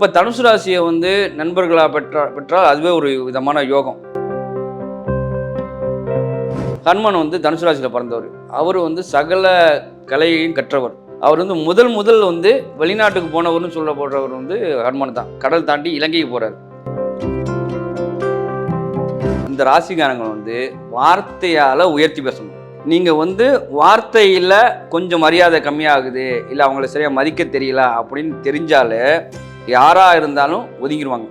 அப்போ தனுசு ராசியை வந்து நண்பர்களாக பெற்றா பெற்றால் அதுவே ஒரு விதமான யோகம். ஹனுமான் வந்து தனுசு ராசியில் பிறந்தவர். அவர் வந்து சகல கலையையும் கற்றவர். அவர் வந்து முதல் முதல் வந்து வெளிநாட்டுக்கு போனவர்னு சொல்லப்படுறவர் வந்து ஹனுமான் தான். கடல் தாண்டி இலங்கைக்கு போகிறார் இந்த ராசிக்காரங்க வந்து வார்த்தையால உயர்த்தி பேசணும். நீங்க வந்து வார்த்தையில் கொஞ்சம் மரியாதை கம்மியாகுது இல்லை அவங்கள சரியா மதிக்க தெரியல அப்படின்னு தெரிஞ்சாலே யாராக இருந்தாலும் ஒதுங்கிடுவாங்க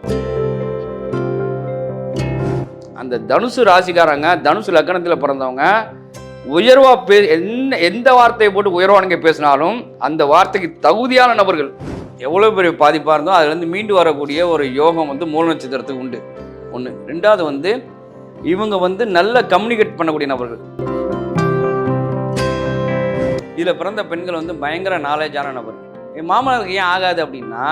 அந்த தனுசு ராசிக்காரங்க தனுசு லக்கணத்தில் பிறந்தவங்க உயர்வாக பே என்ன எந்த வார்த்தையை போட்டு உயர்வானுங்க பேசினாலும் அந்த வார்த்தைக்கு தகுதியான நபர்கள் எவ்வளோ பெரிய பாதிப்பாக இருந்தோ அதுலேருந்து மீண்டு வரக்கூடிய ஒரு யோகம் வந்து மூல நட்சத்திரத்துக்கு உண்டு. ஒன்று ரெண்டாவது வந்து இவங்க வந்து நல்ல கம்யூனிகேட் பண்ணக்கூடிய நபர்கள். இதில் பிறந்த பெண்கள் வந்து பயங்கர நாலேஜான நபர் என் மாமனாருக்கு ஏன் ஆகாது அப்படின்னா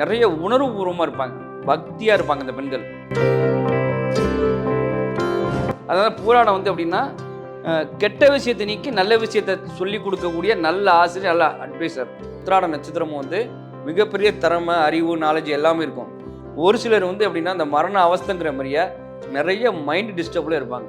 நிறைய உணர்வுபூர்வமாக இருப்பாங்க. பக்தியாக இருப்பாங்க இந்த பெண்கள். அதாவது பூராடம் வந்து அப்படின்னா கெட்ட விஷயத்தை நீக்கி நல்ல விஷயத்தை சொல்லி கொடுக்கக்கூடிய நல்ல ஆசிரியர் நல்ல அட்வைசர் உத்திராட நட்சத்திரமும் வந்து மிகப்பெரிய திறமை அறிவு நாலேஜ் எல்லாமே இருக்கும். ஒரு சிலர் வந்து எப்படின்னா அந்த மரண அவஸ்தைங்கிற மாதிரியே நிறைய மைண்ட் டிஸ்டர்பில் இருப்பாங்க.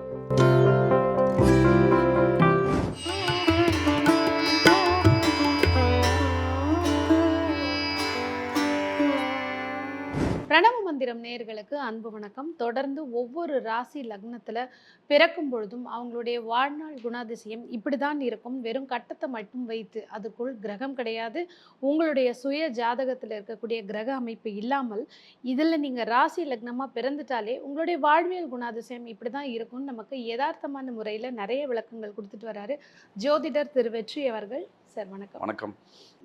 மந்திரம் நேர்களுக்கு அன்பு வணக்கம். தொடர்ந்து ஒவ்வொரு ராசி லக்னத்தில் பிறக்கும் பொழுதும் அவங்களுடைய வாழ்நாள் குணாதிசயம் இப்படிதான் இருக்கும். வெறும் கட்டத்தை மட்டும் வைத்து அதுக்குள் கிரகம் கிடையாது. உங்களுடைய சுய ஜாதகத்தில் இருக்கக்கூடிய கிரக அமைப்பு இல்லாமல் இதில் நீங்கள் ராசி லக்னமாக பிறந்துட்டாலே உங்களுடைய வாழ்வியல் குணாதிசயம் இப்படி தான் இருக்கும்னு நமக்கு யதார்த்தமான முறையில் நிறைய விளக்கங்கள் கொடுத்துட்டு வராரு. ஜோதிடர் திரு வெற்றி அவர்கள் சார் வணக்கம். வணக்கம்.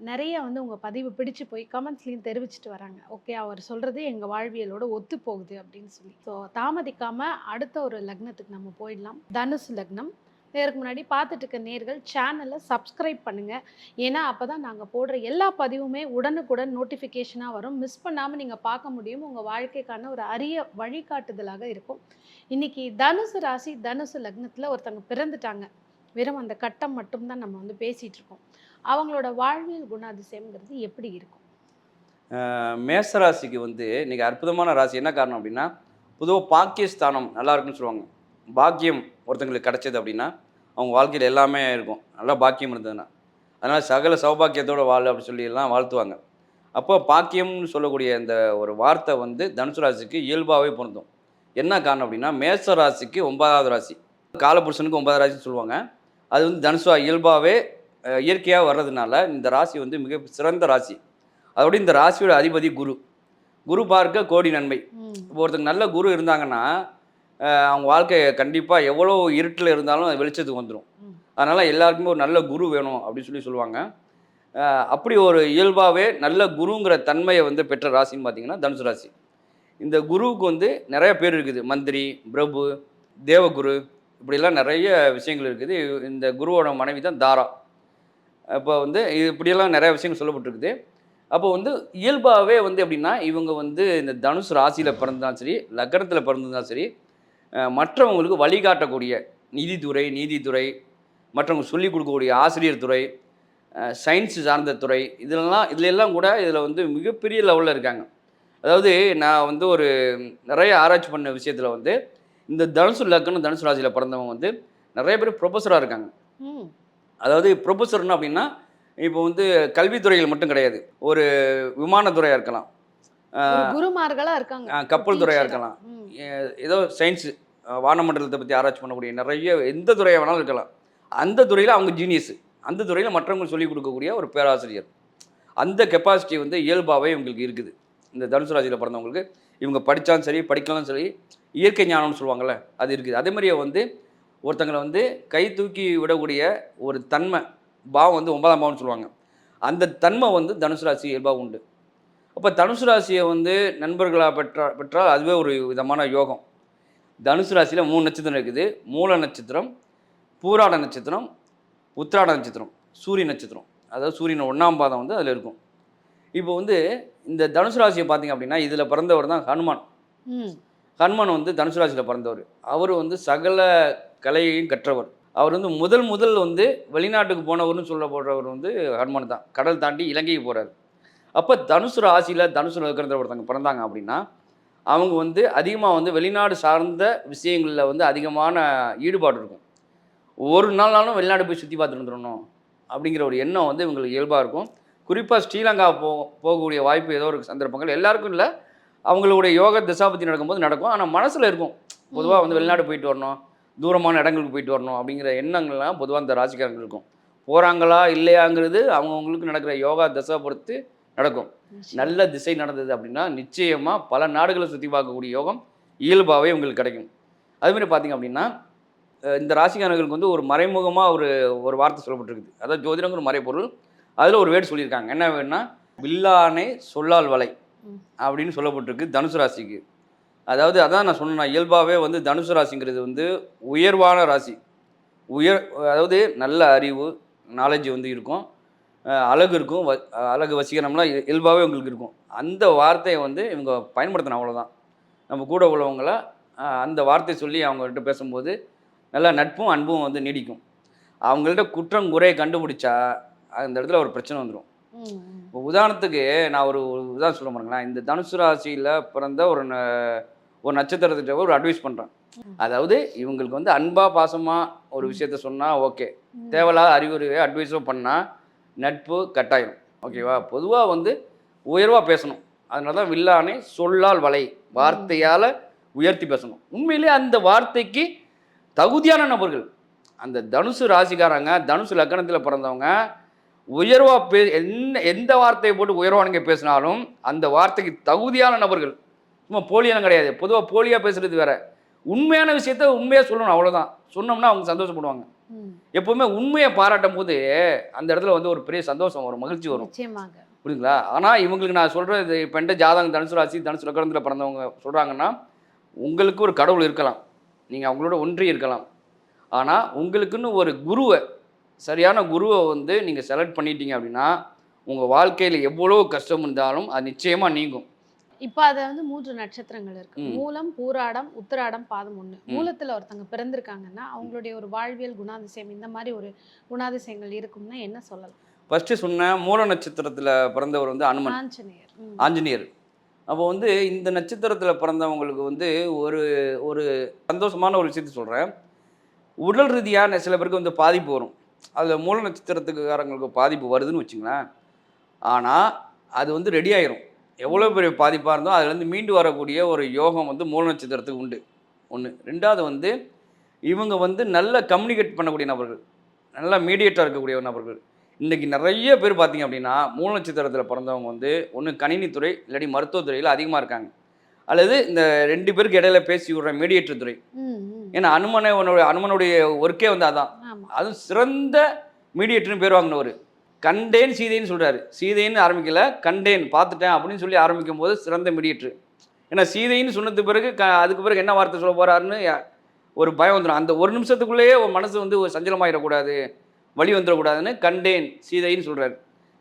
நிறைய வந்து உங்கள் பதிவு பிடிச்சு போய் கமெண்ட்ஸ்லையும் தெரிவிச்சிட்டு வராங்க. ஓகே அவர் சொல்கிறது எங்கள் வாழ்வியலோட ஒத்து போகுது அப்படின்னு சொல்லி. ஸோ தாமதிக்காமல் அடுத்த ஒரு லக்னத்துக்கு நம்ம போயிடலாம். தனுசு லக்னம். இதற்கு முன்னாடி பார்த்துட்டு இருக்க நேர்கள் சேனலை சப்ஸ்கிரைப் பண்ணுங்கள் ஏன்னா அப்போ தான் நாங்கள் போடுற எல்லா பதிவுமே உடனுக்குடன் நோட்டிஃபிகேஷனாக வரும். மிஸ் பண்ணாமல் நீங்கள் பார்க்க முடியும். உங்கள் வாழ்க்கைக்கான ஒரு அரிய வழிகாட்டுதலாக இருக்கும். இன்னைக்கு தனுசு ராசி தனுசு லக்னத்தில் ஒருத்தவங்க பிறந்துட்டாங்க. வெறும் அந்த கட்டம் மட்டும்தான் நம்ம வந்து பேசிகிட்டு இருக்கோம். அவங்களோட வாழ்வியல் குணாதிசயம்ங்கிறது எப்படி இருக்கும்? மேசராசிக்கு மேச ராசிக்கு வந்து இன்னைக்கு அற்புதமான ராசி. என்ன காரணம் அப்படின்னா பொதுவாக பாக்கியஸ்தானம் நல்லா இருக்குன்னு சொல்லுவாங்க. பாக்கியம் ஒருத்தங்களுக்கு கிடைச்சது அப்படின்னா அவங்க வாழ்க்கையில் எல்லாமே இருக்கும். நல்லா பாக்கியம் இருந்ததுன்னா. அதனால் சகல சௌபாக்கியத்தோட வாழ் அப்படி சொல்லி எல்லாம் வாழ்த்துவாங்க. அப்போ பாக்கியம்னு சொல்லக்கூடிய இந்த ஒரு வார்த்தை வந்து தனுசு ராசிக்கு இயல்பாகவே பொருந்தும். என்ன காரணம் அப்படின்னா மேச ராசிக்கு ஒன்பதாவது ராசி. காலபுருஷனுக்கு ஒன்பதாவது ராசின்னு சொல்லுவாங்க. அது வந்து தனுசு இயல்பாகவே இயற்கையாக வர்றதுனால இந்த ராசி வந்து மிக சிறந்த ராசி. அதோட இந்த ராசியோட அதிபதி குரு. குரு பார்க்க கோடி நன்மை. இப்போ ஒருத்தங்க நல்ல குரு இருந்தாங்கன்னா அவங்க வாழ்க்கை கண்டிப்பாக எவ்வளோ இருட்டில் இருந்தாலும் அது வெளிச்சத்துக்கு வந்துடும். அதனால் எல்லாருக்குமே ஒரு நல்ல குரு வேணும் அப்படின்னு சொல்லி சொல்லுவாங்க. அப்படி ஒரு இயல்பாகவே நல்ல குருங்கிற தன்மையை வந்து பெற்ற ராசின்னு பார்த்தீங்கன்னா தனுசு ராசி. இந்த குருவுக்கு வந்து நிறைய பேர் இருக்குது. மந்திரி பிரபு தேவகுரு இப்படிலாம் நிறைய விஷயங்கள் இருக்குது. இந்த குருவோட மனைவி தான் தாரா. அப்போ வந்து இது இப்படியெல்லாம் நிறைய விஷயங்கள் சொல்லப்பட்டிருக்குது. அப்போ வந்து இயல்பாகவே வந்து எப்படின்னா இவங்க வந்து இந்த தனுசு ராசியில் பிறந்தாலும் சரி லக்னத்தில் பிறந்திருந்தாலும் சரி மற்றவங்களுக்கு வழிகாட்டக்கூடிய நீதித்துறை நீதித்துறை மற்றவங்க சொல்லிக் கொடுக்கக்கூடிய ஆசிரியர் துறை சயின்ஸ் சார்ந்த துறை இதெல்லாம் இதிலெல்லாம் கூட இதில் வந்து மிகப்பெரிய லெவலில் இருக்காங்க. அதாவது நான் வந்து ஒரு நிறைய ஆராய்ச்சி பண்ண விஷயத்தில் வந்து இந்த தனுசு லக்னம் தனுசு ராசியில் பிறந்தவங்க வந்து நிறைய பேர் ப்ரொஃபஸராக இருக்காங்க. அதாவது ப்ரொஃபஸர்னு அப்படின்னா இப்போ வந்து கல்வித்துறையில் மட்டும் கிடையாது. ஒரு விமானத்துறையாக இருக்கலாம். ஒரு குருமார்களா இருக்காங்க. கப்பல் துறையாக. இருக்கலாம். ஏதோ சயின்ஸு வானமண்டலத்தை பற்றி ஆராய்ச்சி பண்ணக்கூடிய நிறைய எந்த துறையாக வேணாலும் இருக்கலாம். அந்த துறையில் அவங்க ஜீனியஸ் அந்த துறையில் மற்றவங்க சொல்லிக் கொடுக்கக்கூடிய ஒரு பேராசிரியர். அந்த கெப்பாசிட்டி வந்து இயல்பாகவே இவங்களுக்கு இருக்குது. இந்த தனுசு ராசியில் பிறந்தவங்களுக்கு இவங்க படித்தாலும் சரி படிக்கலாம் சரி இயற்கை ஞானம்னு சொல்லுவாங்கள்ல அது இருக்குது. அதே மாதிரியே வந்து ஒருத்தங்களை வந்து கை தூக்கி விடக்கூடிய ஒரு தன்மை பாவம் வந்து ஒன்பதாம் பாவம்னு சொல்லுவாங்க. அந்த தன்மை வந்து தனுசு ராசி இயல்பாக உண்டு. அப்போ தனுசு ராசியை வந்து நண்பர்களாக பெற்றா பெற்றால் அதுவே ஒரு விதமான யோகம். தனுசு ராசியில் மூணு நட்சத்திரம் இருக்குது. மூல நட்சத்திரம் பூராட நட்சத்திரம் உத்திராட நட்சத்திரம் சூரிய நட்சத்திரம். அதாவது சூரியன் ஒன்றாம் பாதம் வந்து அதில் இருக்கும். இப்போ வந்து இந்த தனுசு ராசியை பார்த்தீங்க அப்படின்னா இதில் பிறந்தவர் தான் ஹனுமான். ஹனுமான் வந்து தனுசு ராசியில் பிறந்தவர். அவர் வந்து சகல கலையையும் கற்றவர். அவர் வந்து முதல் முதல் வந்து வெளிநாட்டுக்கு போனவர்னு சொல்லப்படுறவர் வந்து ஹனுமான் தான். கடல் தாண்டி இலங்கைக்கு போகிறார் அப்போ தனுசு ராசியில் தனுசு நட்சத்திரத்தில் ஒருத்தவங்க பிறந்தாங்க அப்படின்னா அவங்க வந்து அதிகமாக வந்து வெளிநாடு சார்ந்த விஷயங்களில் வந்து அதிகமான ஈடுபாடு இருக்கும். ஒரு நாள்னாலும் வெளிநாடு போய் சுற்றி பார்த்துட்டு வந்துடணும் அப்படிங்கிற ஒரு எண்ணம் வந்து இவங்களுக்கு இயல்பாக இருக்கும். குறிப்பாக ஸ்ரீலங்கா போ போகக்கூடிய வாய்ப்பு ஏதோ ஒரு சந்தர்ப்பங்கள் எல்லாருக்கும் இல்லை. அவங்களுடைய யோக திசாபத்தி நடக்கும்போது நடக்கும். ஆனால் மனசில் இருக்கும். பொதுவாக வந்து வெளிநாடு போயிட்டு வரணும். தூரமான இடங்களுக்கு போயிட்டு வரணும் அப்படிங்கிற எண்ணங்கள்லாம் பொதுவாக இந்த ராசிக்காரங்களுக்கு இருக்கும். போகிறாங்களா இல்லையாங்கிறது அவங்கவுங்களுக்கு நடக்கிற யோகா தசை பொறுத்து நடக்கும். நல்ல திசை நடந்தது அப்படின்னா நிச்சயமாக பல நாடுகளை சுற்றி பார்க்கக்கூடிய யோகம் இயல்பாகவே உங்களுக்கு கிடைக்கும். அதுமாதிரி பார்த்தீங்க அப்படின்னா இந்த ராசிக்காரர்களுக்கு வந்து ஒரு மறைமுகமாக ஒரு ஒரு வார்த்தை சொல்லப்பட்டிருக்குது. அதாவது ஜோதிடங்கிற ஒரு மறைப்பொருள் அதில் ஒரு வேர்டு சொல்லியிருக்காங்க. என்ன வேணும்னா வில்லானை சொல்லால் வலை. அப்படின்னு சொல்லப்பட்டிருக்கு தனுசு ராசிக்கு. அதாவது அதான் நான் சொன்னேன் இயல்பாகவே வந்து தனுசு ராசிங்கிறது வந்து உயர்வான ராசி. உயர் அதாவது நல்ல அறிவு நாலேஜ் வந்து இருக்கும். அழகு இருக்கும். வ அழகு வசீகரம்லாம் இய- இயல்பாகவே உங்களுக்கு இருக்கும். அந்த வார்த்தையை வந்து இவங்க பயன்படுத்தணும் அவ்வளோதான் நம்ம கூட உள்ளவங்கள அந்த வார்த்தை சொல்லி அவங்ககிட்ட பேசும்போது நல்லா நட்பும் அன்பும் வந்து நீடிக்கும். அவங்கள்ட்ட குற்றம் குறையை கண்டுபிடிச்சா அந்த இடத்துல ஒரு பிரச்சனை வந்துடும். இப்போ உதாரணத்துக்கு நான் ஒரு உதாரணம் சொல்ல பாருங்களேன் இந்த தனுசு ராசியில் பிறந்த ஒரு ஒரு நட்சத்திரத்திட்ட ஒரு அட்வைஸ் பண்ணுறேன் அதாவது இவங்களுக்கு வந்து அன்பா பாசமாக ஒரு விஷயத்த சொன்னால் ஓகே தேவையில்லாத அறிவுரையோ அட்வைஸோ பண்ணால் நட்பு கட்டாயம் ஓகேவா பொதுவாக வந்து உயர்வாக பேசணும். அதனால தான் வில்லானே சொல்லால் வலை வார்த்தையால் உயர்த்தி பேசணும். உண்மையிலே அந்த வார்த்தைக்கு தகுதியான நபர்கள் அந்த தனுசு ராசிக்காரங்க தனுசு லக்கணத்தில் பிறந்தவங்க உயர்வாக பே என்ன எந்த வார்த்தையை போட்டு உயர்வானுங்க பேசினாலும் அந்த வார்த்தைக்கு தகுதியான நபர்கள் சும்மா போலியெல்லாம் கிடையாது. பொதுவாக போலியாக பேசுறது வேற. உண்மையான விஷயத்த உண்மையாக சொல்லணும் அவ்வளோதான் சொன்னோம்னா அவங்க சந்தோஷப்படுவாங்க. எப்பவுமே உண்மையை பாராட்டும் போது அந்த இடத்துல வந்து ஒரு பெரிய சந்தோஷம் வரும் மகிழ்ச்சி வரும். புரியுங்களா ஆனால் இவங்களுக்கு நான் சொல்கிறது இப்போ என்கிட்ட ஜாதகம் தனுசு ராசி தனுசு லக்கணத்தில் பிறந்தவங்க சொல்கிறாங்கன்னா உங்களுக்கு ஒரு கடவுள் இருக்கலாம். நீங்கள் அவங்களோட ஒன்றி இருக்கலாம். ஆனால் உங்களுக்குன்னு ஒரு குருவை சரியான குருவை வந்து நீங்கள் செலக்ட் பண்ணிட்டீங்க அப்படின்னா உங்கள் வாழ்க்கையில் எவ்வளோ கஷ்டம் இருந்தாலும் அது நிச்சயமாக நீங்கும். இப்போ அதை வந்து மூன்று நட்சத்திரங்கள் இருக்கு. மூலம் பூராடம் உத்திராடம் பாதம் ஒண்ணு. ம். மூலத்துல ஒருத்தங்க பிறந்திருக்காங்கன்னா அவங்களுடைய ஒரு வாழ்வியல் குணாதிசயம் இந்த மாதிரி ஒரு குணாதிசயங்கள் இருக்கும்னா என்ன சொல்லலாம்? ஃபஸ்ட்டு சொன்ன மூல நட்சத்திரத்தில் பிறந்தவர் வந்து அனுமன். ஆஞ்சநேயர். ஆஞ்சநேயர். அப்போ வந்து இந்த நட்சத்திரத்தில் பிறந்தவங்களுக்கு வந்து ஒரு ஒரு சந்தோஷமான ஒரு விஷயத்த சொல்கிறேன் உடல் ரீதியான சில பேருக்கு வந்து பாதிப்பு வரும். அதில் மூல நட்சத்திரத்துக்காரங்களுக்கு பாதிப்பு வருதுன்னு வச்சுங்களேன். ஆனால் அது வந்து ரெடி ஆயிரும். எவ்வளோ பெரிய பாதிப்பாக இருந்தோ அதுலேருந்து மீண்டு வரக்கூடிய ஒரு யோகம் வந்து மூல நட்சத்திரத்துக்கு உண்டு. ஒன்று ரெண்டாவது வந்து இவங்க வந்து நல்ல கம்யூனிகேட் பண்ணக்கூடிய நபர்கள். நல்லா மீடியேட்டாக இருக்கக்கூடிய நபர்கள். இன்றைக்கி நிறைய பேர் பார்த்தீங்க அப்படின்னா மூல நட்சத்திரத்தில் பிறந்தவங்க வந்து ஒன்று கணினித்துறை இல்லாட்டி மருத்துவத்துறையில் அதிகமாக இருக்காங்க. அல்லது இந்த ரெண்டு பேருக்கு இடையில பேசி விடுற மீடியேட்டர் துறை. ஏன்னா அனுமனோட அனுமனுடைய ஒர்க்கே வந்து அதான். அதுவும் சிறந்த மீடியேட்டர்னு பேர் வாங்கினவர். கண்டேன் சீதைன்னு சொல்றாரு. சீதைன்னு ஆரம்பிக்கல கண்டேன் பார்த்துட்டேன் அப்படின்னு சொல்லி ஆரம்பிக்கும் போது சிறந்த மீடியேட்டர் ஏன்னா சீதைன்னு சொன்னது பிறகு க அதுக்கு பிறகு என்ன வார்த்தை சொல்ல போறாருன்னு யா- ஒரு பயம் வந்துடும் அந்த ஒரு நிமிஷத்துக்குள்ளேயே உன் மனசு வந்து ஒரு சஞ்சலமாயிடக்கூடாது வழி வந்துடக்கூடாதுன்னு கண்டேன் சீதைன்னு சொல்றாரு.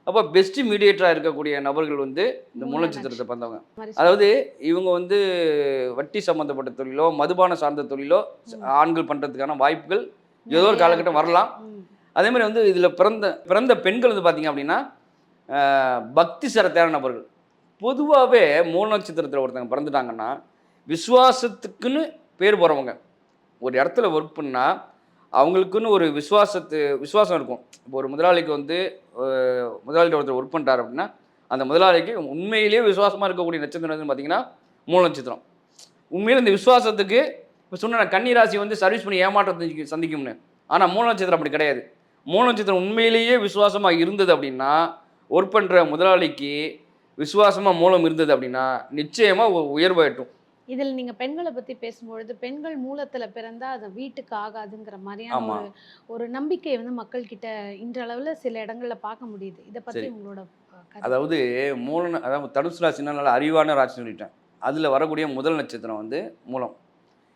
அப்போ பெஸ்ட் மீடியேட்டராக இருக்கக்கூடிய நபர்கள் வந்து இந்த மூல மூலநட்சத்திரத்தை பிறந்தவங்க மாதிரி அதாவது இவங்க வந்து வட்டி சம்மந்தப்பட்ட தொழிலோ மதுபான சார்ந்த தொழிலோ ஆண்கள் பண்ணுறதுக்கான வாய்ப்புகள் ஏதோ ஒரு காலகட்டம். வரலாம். அதே மாதிரி வந்து இதில் பிறந்த பிறந்த பெண்கள் வந்து பார்த்தீங்க அப்படின்னா பக்தி சரத்தையான நபர்கள். பொதுவாகவே மூல நட்சத்திரத்தில் ஒருத்தங்க பிறந்துட்டாங்கன்னா விசுவாசத்துக்குன்னு பேர் போகிறவங்க ஒரு இடத்துல ஒர்க் பண்ணால் அவங்களுக்குன்னு ஒரு விசுவாசத்து விசுவாசம் இருக்கும். இப்போ ஒரு முதலாளிக்கு வந்து ஆஹ், முதலாளிகிட்ட ஒருத்தர் ஒர்க் பண்ணுறாரு அப்படின்னா அந்த முதலாளிக்கு உண்மையிலேயே விசுவாசமாக இருக்கக்கூடிய நட்சத்திரம் வந்து பார்த்தீங்கன்னா மூல நட்சத்திரம் உண்மையில் இந்த விசுவாசத்துக்கு இப்போ சொன்ன கன்னிராசி வந்து சர்வீஸ் பண்ணி ஏமாற்றத்தை சந்திக்கும்னு. ஆனால் மூல நட்சத்திரம் அப்படி கிடையாது. மூல நட்சத்திரம் உண்மையிலேயே விசுவாசமாக இருந்தது அப்படின்னா ஒர்க் பண்ணுற முதலாளிக்கு விசுவாசமாக மூலம் இருந்தது அப்படின்னா நிச்சயமாக உயர்வாயிட்டும் இதில் நீங்க பெண்களை பத்தி பேசும்பொழுது பெண்கள் மூலத்துல பிறந்தா அது வீட்டுக்கு ஆகாதுங்கிற மாதிரியான. ஒரு ஒரு நம்பிக்கையை வந்து மக்கள் கிட்ட இன்றளவுல சில இடங்கள்ல பார்க்க முடியுது இத சரி. உங்களோட. அதாவது மூல அதாவது தனுசு ராசினா நல்ல அறிவான ராசி சொல்லிட்டேன் அதில் வரக்கூடிய முதல் நட்சத்திரம் வந்து மூலம்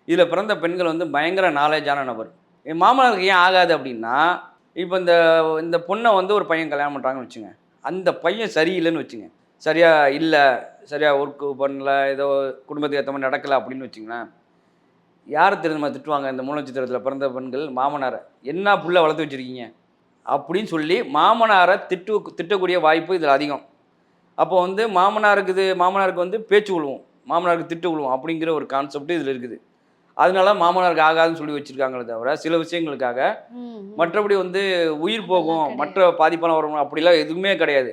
இதில் பிறந்த பெண்கள் வந்து பயங்கர நாலேஜான நபர் என் மாமனாருக்கு ஏன் ஆகாது அப்படின்னா இப்போ இந்த இந்த பொண்ணை வந்து ஒரு பையன் கல்யாணம் பண்ணுறாங்கன்னு வச்சுங்க. அந்த பையன் சரியில்லைன்னு வச்சுங்க. சரியாக இல்லை சரியாக ஒர்க்கு பண்ணல ஏதோ குடும்பத்துக்கு ஏற்ற மாதிரி நடக்கலை அப்படின்னு வச்சுங்களேன். யார் தெரியுமா திட்டுவாங்க இந்த மூலச்சித்திரத்தில் பிறந்த பெண்கள்? மாமனாரை. என்ன புள்ள வளர்த்து வச்சுருக்கீங்க? அப்படின்னு சொல்லி மாமனாரை திட்டு திட்டக்கூடிய வாய்ப்பு இதில் அதிகம். அப்போ வந்து மாமனாருக்கு இது மாமனாருக்கு வந்து பேச்சு விழுவும் மாமனாருக்கு திட்டு விழுவும் அப்படிங்கிற ஒரு கான்செப்ட் இதில் இருக்குது. அதனால மாமனாருக்கு ஆகாதுன்னு சொல்லி வச்சுருக்காங்களே தவிர சில விஷயங்களுக்காக. மற்றபடி வந்து உயிர் போகும் மற்ற பாதிப்பெல்லாம் வரும் அப்படிலாம் எதுவுமே கிடையாது.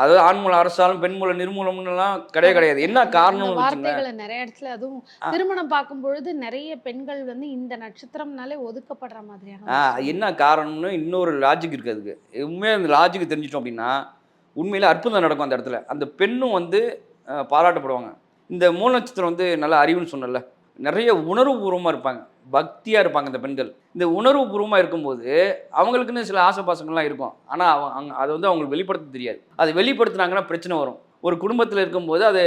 அதாவது ஆண்மூலம் அரசாலும் பெண்மூலம் நிர்மூலம்னுலாம் கிடையவே கிடையாது. என்ன வச்சுங்களேன். வார்த்தைகளை நிறைய இடத்துல அதுவும் திருமணம் பார்க்கும் பொழுது நிறைய பெண்கள் வந்து இந்த நட்சத்திரம்னாலே ஒதுக்கப்படுற மாதிரியான. என்ன காரணம்னு இன்னொரு லாஜிக் இருக்குது அதுக்கு. உண்மையாக அந்த லாஜிக் தெரிஞ்சிட்டோம் அப்படின்னா உண்மையில அற்புதம் நடக்கும் அந்த இடத்துல. அந்த பெண்ணும் வந்து பாராட்டப்படுவாங்க. இந்த மூல நட்சத்திரம் வந்து நல்ல அறிவுன்னு சொன்னல நிறைய உணர்வுபூர்வமாக இருப்பாங்க. பக்தியாக இருப்பாங்க இந்த பெண்கள். இந்த உணர்வுபூர்வமாக இருக்கும்போது அவங்களுக்குன்னு சில ஆசை பாசங்கள்லாம் இருக்கும். ஆனால் அவங்க அங்கே அதை வந்து அவங்களுக்கு வெளிப்படுத்த தெரியாது. அதை வெளிப்படுத்துனாங்கன்னா பிரச்சனை வரும். ஒரு குடும்பத்தில் இருக்கும்போது அது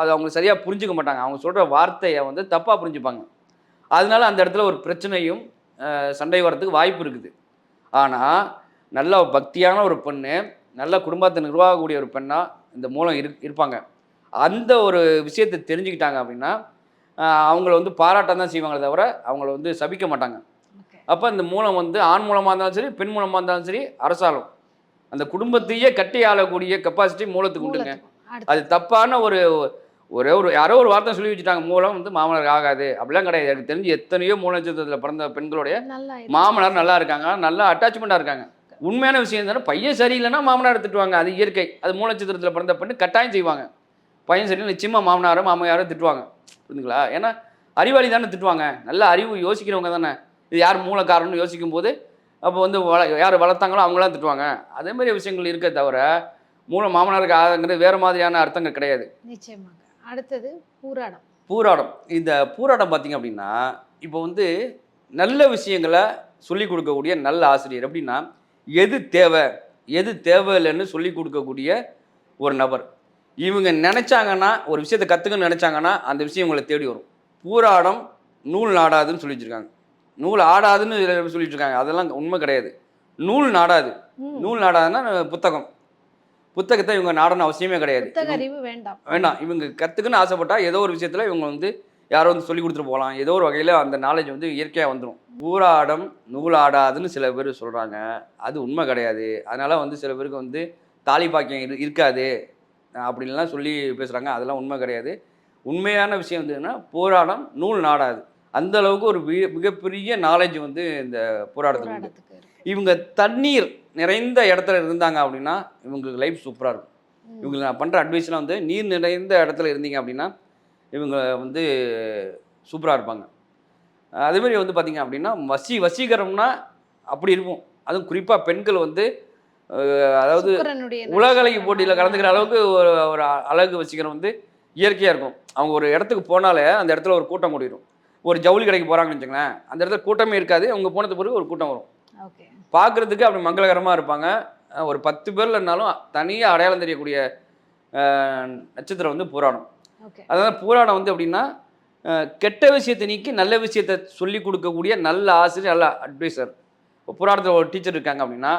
அது அவங்க சரியாக புரிஞ்சுக்க மாட்டாங்க. அவங்க சொல்கிற வார்த்தையை வந்து தப்பாக புரிஞ்சுப்பாங்க. அதனால அந்த இடத்துல ஒரு பிரச்சனையும் சண்டை வரத்துக்கு வாய்ப்பு இருக்குது. ஆனால் நல்ல பக்தியான ஒரு பெண்ணு நல்ல குடும்பத்தை நிர்வாகக்கூடிய ஒரு பெண்ணாக இந்த மூலம் இரு இருப்பாங்க. அந்த ஒரு விஷயத்தை தெரிஞ்சுக்கிட்டாங்க அப்படின்னா அவங்கள வந்து பாராட்டம் தான் செய்வாங்களே தவிர அவங்கள வந்து சபிக்க மாட்டாங்க. அப்போ இந்த மூலம் வந்து ஆண் மூலமாக இருந்தாலும் சரி பெண் மூலமாக இருந்தாலும் சரி அரசாலும். அந்த குடும்பத்தையே கட்டி ஆளக்கூடிய கெப்பாசிட்டி மூலத்துக்கு உண்டுங்க. அது தப்பான ஒரு ஒரே ஒரு யாரோ ஒரு வார்த்தை சொல்லி வச்சுட்டாங்க மூலம் வந்து மாமனார் ஆகாது. அப்படிலாம் கிடையாது. எனக்கு தெரிஞ்சு எத்தனையோ மூல நட்சத்திரத்தில் பிறந்த பெண்களுடைய. மாமனார் நல்லா இருக்காங்க. நல்லா அட்டாச்மெண்ட்டாக இருக்காங்க. உண்மையான விஷயம் தானே பையன் சரியில்லைன்னா மாமனார் திட்டுவாங்க அது இயற்கை. அது மூல நட்சத்திரத்தில் பிறந்த பெண்ணு கட்டாயம் செய்வாங்க. பையன் சரியில்லை நிச்சயமாக மாமனாரோ மாமையாரோ திட்டுவாங்க. புரியுதுங்களா ஏன்னா அறிவாளி தானே திட்டுவாங்க. நல்ல அறிவு யோசிக்கிறவங்க தானே. இது யார் மூல காரணம்னு யோசிக்கும் போது அப்போ வந்து வள யார் வளர்த்தாங்களோ அவங்களாம் திட்டுவாங்க. அதே மாதிரி விஷயங்கள் இருக்க தவிர மூல மாமனாருக்கு ஆகுங்கிறது வேறு மாதிரியான அர்த்தங்கள் கிடையாது. நிச்சயமாக. அடுத்தது பூராடம். பூராடம். இந்த பூராடம் பார்த்தீங்க அப்படின்னா இப்போ வந்து நல்ல விஷயங்களை சொல்லிக் கொடுக்கக்கூடிய நல்ல ஆசிரியர் அப்படின்னா எது தேவை எது தேவையில்லைன்னு சொல்லி கொடுக்கக்கூடிய ஒரு நபர். இவங்க நினச்சாங்கன்னா ஒரு விஷயத்தை கற்றுக்கணும்னு நினச்சாங்கன்னா அந்த விஷயம் உங்களை தேடி வரும். பூராடம் நூல் நாடாதுன்னு சொல்லி வச்சிருக்காங்க நூல் ஆடாதுன்னு சொல்லிட்டு இருக்காங்க. அதெல்லாம் உண்மை கிடையாது. நூல் நாடாது. நூல் நாடாதுன்னா புத்தகம். புத்தகத்தை இவங்க நாடணும் அவசியமே கிடையாது. வேண்டாம். வேண்டாம். இவங்க கற்றுக்குன்னு ஆசைப்பட்டா ஏதோ ஒரு விஷயத்தில் இவங்க வந்து யாரோ வந்து சொல்லி கொடுத்துட்டு போகலாம். ஏதோ ஒரு வகையில் அந்த நாலேஜ் வந்து இயற்கையாக வந்துடும் ஊராடம் நூலாடாதுன்னு சில பேர் சொல்கிறாங்க அது உண்மை கிடையாது. அதனால் வந்து சில பேருக்கு வந்து தாலி பாக்கியம் இரு இருக்காது. அப்படின்லாம் சொல்லி பேசுகிறாங்க அதெல்லாம் உண்மை கிடையாது. உண்மையான விஷயம் வந்துன்னா போராடம் நூல் நாடாது. அந்த அளவுக்கு ஒரு மிக- மிகப்பெரிய நாலேஜ் வந்து இந்த போராட்டத்துக்கு உண்டு. இவங்க தண்ணீர் நிறைந்த இடத்துல இருந்தாங்க அப்படின்னா இவங்களுக்கு லைஃப் சூப்பராக இருக்கும். இவங்களுக்கு நான் பண்ணுற அட்வைஸ்லாம் வந்து நீர் நிறைந்த இடத்துல இருந்தீங்க அப்படின்னா இவங்க வந்து சூப்பராக இருப்பாங்க. அதே மாதிரி வந்து பார்த்தீங்க அப்படின்னா வசி வசீகரம்னா அப்படி இருக்கும். அதுவும் குறிப்பாக பெண்கள் வந்து அதாவது உலகலைக்கு போட்டியில் கலந்துக்கிற அளவுக்கு ஒரு ஒரு அழகு வசீகரம் வந்து இயற்கையாக இருக்கும். அவங்க ஒரு இடத்துக்கு போனாலே அந்த இடத்துல ஒரு கூட்டம் கூடிடும் ஒரு ஜவுளி கடைக்கு போகிறாங்கன்னு வச்சுங்களேன் அந்த இடத்துல கூட்டமே இருக்காது. அவங்க போனது பிறகு ஒரு கூட்டம் வரும். ஓகே. பார்க்குறதுக்கு அப்படி மங்களகரமாக இருப்பாங்க. ஒரு பத்து பேர்ல இருந்தாலும் தனியாக அடையாளம் தெரியக்கூடிய நட்சத்திரம் வந்து புராணம். அதாவது புராணம் வந்து அப்படின்னா கெட்ட விஷயத்தை நீக்கி நல்ல விஷயத்தை சொல்லி கொடுக்கக்கூடிய நல்ல ஆசிரியர் நல்ல அட்வைசர் இப்போ புராணத்தில் ஒரு டீச்சர் இருக்காங்க அப்படின்னா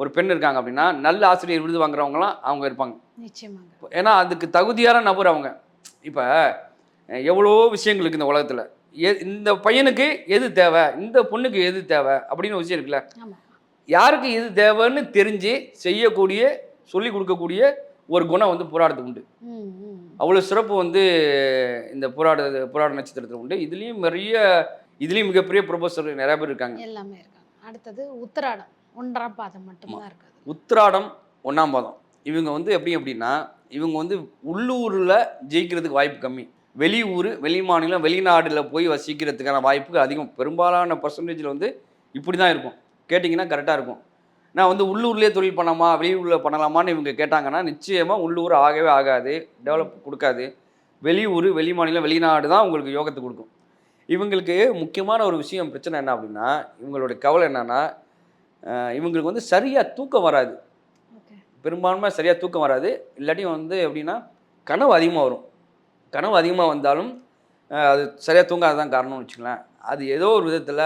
ஒரு பெண் இருக்காங்க அப்படின்னா நல்ல ஆசிரியர் விருது வாங்குறவங்களாம் அவங்க இருப்பாங்க. நிச்சயமாக ஏன்னா அதுக்கு தகுதியான நபர் அவங்க. இப்போ எவ்வளோ விஷயங்கள் இருக்குது இந்த உலகத்தில். எ இந்த பையனுக்கு எது தேவை? இந்த பொண்ணுக்கு எது தேவை? அப்படின்னு ஒரு விஷயம் இருக்குல்ல. யாருக்கு இது தேவைன்னு தெரிஞ்சு செய்யக்கூடிய சொல்லி கொடுக்கக்கூடிய ஒரு குணம் வந்து புராணத்துக்கு உண்டு. அவ்வளோ சிறப்பு வந்து இந்த புராட புராட நட்சத்திரத்தில் உண்டு. இதுலேயும் நிறைய இதுலேயும் மிகப்பெரிய ப்ரொபோசர் நிறைய பேர் இருக்காங்க. எல்லாமே இருக்காங்க. அடுத்தது உத்திராடம். ஒன்றாம் பாதம் மட்டும்தான் இருக்காது. உத்திராடம் ஒன்றாம் பாதம். இவங்க வந்து எப்படி அப்படின்னா இவங்க வந்து உள்ளூரில் ஜெயிக்கிறதுக்கு வாய்ப்பு கம்மி. வெளியூர் வெளி மாநிலம் வெளிநாடுல போய் வசிக்கிறதுக்கான வாய்ப்பு அதிகம். பெரும்பாலான பர்சன்டேஜில் வந்து இப்படி தான் இருக்கும். கேட்டிங்கன்னா கரெக்டாக இருக்கும். நான் வந்து உள்ளூர்லேயே தொழில் பண்ணலாமா வெளியூரில் பண்ணலாமான்னு இவங்க கேட்டாங்கன்னா நிச்சயமாக உள்ளூர் ஆகவே ஆகாது டெவலப் கொடுக்காது. வெளியூர் வெளி மாநிலம் வெளிநாடு தான் உங்களுக்கு யோகத்தை கொடுக்கும். இவங்களுக்கு முக்கியமான ஒரு விஷயம் பிரச்சனை என்ன அப்படின்னா இவங்களோட கவலை என்னன்னா இவங்களுக்கு வந்து சரியாக தூக்கம் வராது. பெரும்பான்மை சரியாக தூக்கம் வராது. இல்லாட்டி வந்து எப்படின்னா கனவு அதிகமாக வரும். கனவு அதிகமாக வந்தாலும் அது சரியாக தூங்காததான் காரணம்னு வச்சுக்கலாம் அது ஏதோ ஒரு விதத்தில்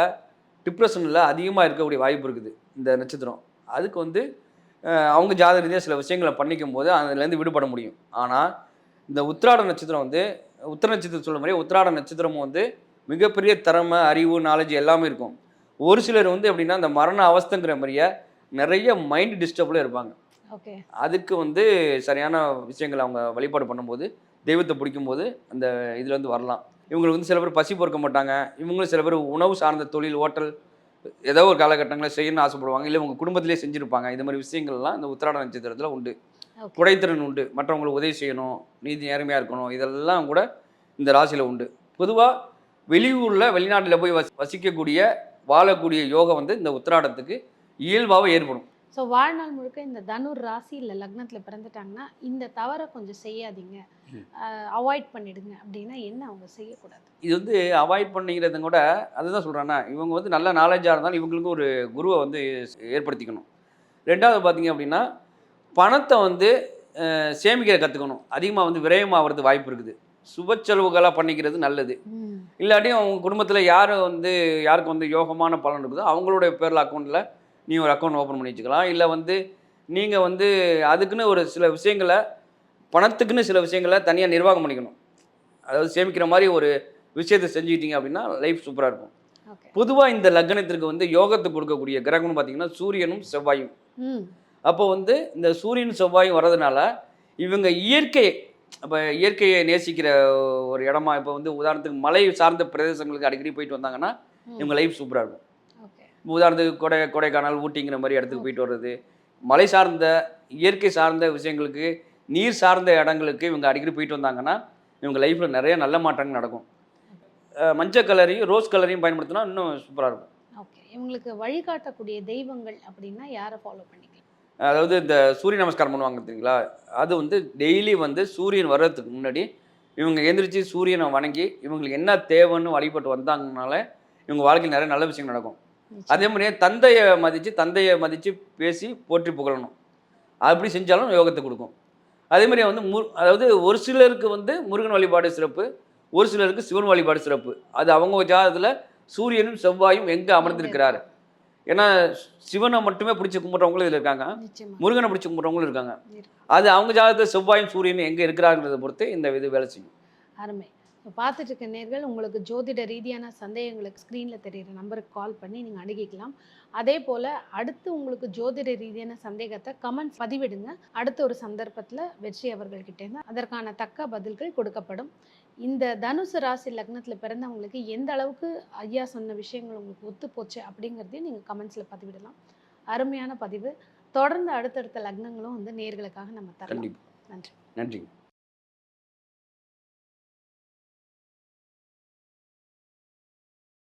டிப்ரெஷனில் அதிகமாக இருக்கக்கூடிய வாய்ப்பு இருக்குது இந்த நட்சத்திரம். அதுக்கு வந்து அவங்க ஜாதக ரீதியாக சில விஷயங்களை பண்ணிக்கும் போது அதுலேருந்து விடுபட முடியும். ஆனால் இந்த உத்திராட நட்சத்திரம் வந்து உத்திர நட்சத்திரம் சொல்ல மாதிரி உத்திராட நட்சத்திரமும் வந்து மிகப்பெரிய திறமை அறிவு நாலேஜ் எல்லாமே இருக்கும். ஒரு சிலர் வந்து எப்படின்னா இந்த மரண அவஸ்தைங்கிற மாதிரியே நிறைய மைண்ட் டிஸ்டர்பில் இருப்பாங்க. ஓகே. அதுக்கு வந்து சரியான விஷயங்கள் அவங்க வழிபாடு பண்ணும்போது தெய்வத்தை பிடிக்கும்போது அந்த இதுல இருந்து வரலாம். இவங்களுக்கு வந்து சில பேர் பசி பொறுக்க மாட்டாங்க. இவங்களும் சில பேர் உணவு சார்ந்த தொழில் ஹோட்டல் ஏதோ ஒரு காலகட்டங்களில் செய்யணும்னு ஆசைப்படுவாங்க. இல்லை உங்கள் குடும்பத்திலே செஞ்சுருப்பாங்க. இந்த மாதிரி விஷயங்கள்லாம் இந்த உத்திராட நட்சத்திரத்தில் உண்டு. குடைத்திறன் உண்டு. மற்றவங்களுக்கு உதவி செய்யணும். நீதி நேர்மையாக இருக்கணும். இதெல்லாம் கூட இந்த ராசியில் உண்டு. பொதுவாக வெளியூரில் வெளிநாட்டில் போய் வசி வசிக்கக்கூடிய வாழக்கூடிய யோகம் வந்து இந்த உத்திராடத்துக்கு இயல்பாகவே ஏற்படும். ஸோ வாழ்நாள் முழுக்க இந்த தனுர் ராசி இல்லை லக்னத்தில் பிறந்துட்டாங்கன்னா இந்த தவறை கொஞ்சம் செய்யாதீங்க. அவாய்ட் பண்ணிடுங்க அப்படின்னா என்ன அவங்க செய்யக்கூடாது? இது வந்து அவாய்ட் பண்ணிக்கிறத கூட அதுதான் சொல்கிறேன்னா இவங்க வந்து நல்ல நாலேஜாக இருந்தாலும் இவங்களுக்கு ஒரு குருவை வந்து ஏற்படுத்திக்கணும். ரெண்டாவது பார்த்தீங்க அப்படின்னா பணத்தை வந்து சேமிக்க கற்றுக்கணும் அதிகமாக வந்து விரயமாகிறது வாய்ப்பு இருக்குது. சுப செலவுகளாக பண்ணிக்கிறது நல்லது. இல்லாட்டியும் அவங்க குடும்பத்தில் யார் வந்து யாருக்கு வந்து யோகமான பலன் இருக்குதோ அவங்களுடைய பேரில் அக்கௌண்ட்டில் நீ ஒரு அக்கௌண்ட் ஓப்பன் பண்ணி வச்சுக்கலாம். இல்லை வந்து நீங்கள் வந்து அதுக்குன்னு ஒரு சில விஷயங்களை பணத்துக்குன்னு சில விஷயங்களை தனியாக நிர்வாகம் பண்ணிக்கணும். அதாவது சேமிக்கிற மாதிரி ஒரு விஷயத்தை செஞ்சுக்கிட்டீங்க அப்படின்னா லைஃப் சூப்பராக இருக்கும். பொதுவாக இந்த லக்னத்திற்கு வந்து யோகத்தை கொடுக்கக்கூடிய கிரகம்னு பார்த்தீங்கன்னா சூரியனும் செவ்வாயும். அப்போ வந்து இந்த சூரியன் செவ்வாயும் வர்றதுனால இவங்க இயற்கை அப்போ இயற்கையை நேசிக்கிற ஒரு இடமா இப்போ வந்து உதாரணத்துக்கு மலை சார்ந்த பிரதேசங்களுக்கு அடிக்கடி போயிட்டு வந்தாங்கன்னா. இவங்க லைஃப் சூப்பராக இருக்கும். ஓகே. இப்போ உதாரணத்துக்கு கொடை கொடைக்கானல் ஊட்டிங்கிற மாதிரி இடத்துக்கு போயிட்டு வர்றது. மலை சார்ந்த இயற்கை சார்ந்த விஷயங்களுக்கு நீர் சார்ந்த இடங்களுக்கு இவங்க அடிக்கடி போயிட்டு வந்தாங்கன்னா இவங்க லைஃப்பில் நிறைய நல்ல மாற்றங்கள் நடக்கும். மஞ்சள் கலரையும் ரோஸ் கலரையும் பயன்படுத்தினா இன்னும் சூப்பராக இருக்கும். ஓகே. இவங்களுக்கு வழிகாட்டக்கூடிய தெய்வங்கள் அப்படின்னா யாரை ஃபாலோ பண்ணிக்கலாம் அதாவது இந்த சூரிய நமஸ்காரம் பண்ணுவாங்க தெரியுங்களா? அது வந்து டெய்லி வந்து சூரியன் வர்றதுக்கு முன்னாடி இவங்க எந்திரிச்சு சூரியனை வணங்கி இவங்களுக்கு என்ன தேவைன்னு வழிபட்டு வந்தாங்கனால இவங்க வாழ்க்கையில் நிறைய நல்ல விஷயம் நடக்கும். அதே மாதிரியே தந்தையை மதித்து தந்தையை மதித்து பேசி போற்றி புகழணும். அப்படி செஞ்சாலும் யோகத்தை கொடுக்கும். அதே மாதிரி வந்து மு அதாவது ஒரு சிலருக்கு வந்து முருகன் வழிபாடு சிறப்பு ஒரு சிலருக்கு சிவன் வழிபாடு சிறப்பு. அது அவங்க ஜாதகத்தில் சூரியனும் செவ்வாயும் எங்கே அமர்ந்திருக்கிறார்? ஏன்னா சிவனை மட்டுமே பிடிச்சி கும்பிட்றவங்களும் இதில் இருக்காங்க. முருகனை பிடிச்சி கும்பிட்றவங்களும் இருக்காங்க. இருக்கு. அது அவங்க ஜாதகத்தில் செவ்வாயும் சூரியனும் எங்கே இருக்கிறாங்கிறத பொறுத்து இந்த இது வேலை செய்யும். அருமை. இப்போ பார்த்துட்டு இருக்க நேர்கள் உங்களுக்கு ஜோதிட ரீதியான சந்தேகங்களுக்கு ஸ்க்ரீனில் தெரியிற நம்பருக்கு கால் பண்ணி நீங்கள் அணுகிக்கலாம். அதே போல் அடுத்து உங்களுக்கு ஜோதிட ரீதியான சந்தேகத்தை கமெண்ட் பதிவிடுங்க. அடுத்த ஒரு சந்தர்ப்பத்தில் வெற்றி அவர்கள்கிட்டேருந்து அதற்கான தக்க பதில்கள் கொடுக்கப்படும். இந்த தனுசு ராசி லக்னத்தில் பிறந்தவங்களுக்கு எந்த அளவுக்கு ஐயா சொன்ன விஷயங்கள் உங்களுக்கு ஒத்து போச்சு அப்படிங்கிறதையும் நீங்கள் கமெண்ட்ஸில் பதிவிடலாம். அருமையான பதிவு. தொடர்ந்து அடுத்தடுத்த லக்னங்களும் வந்து நேர்களுக்காக நம்ம தரலாம். நன்றி. நன்றிங்க.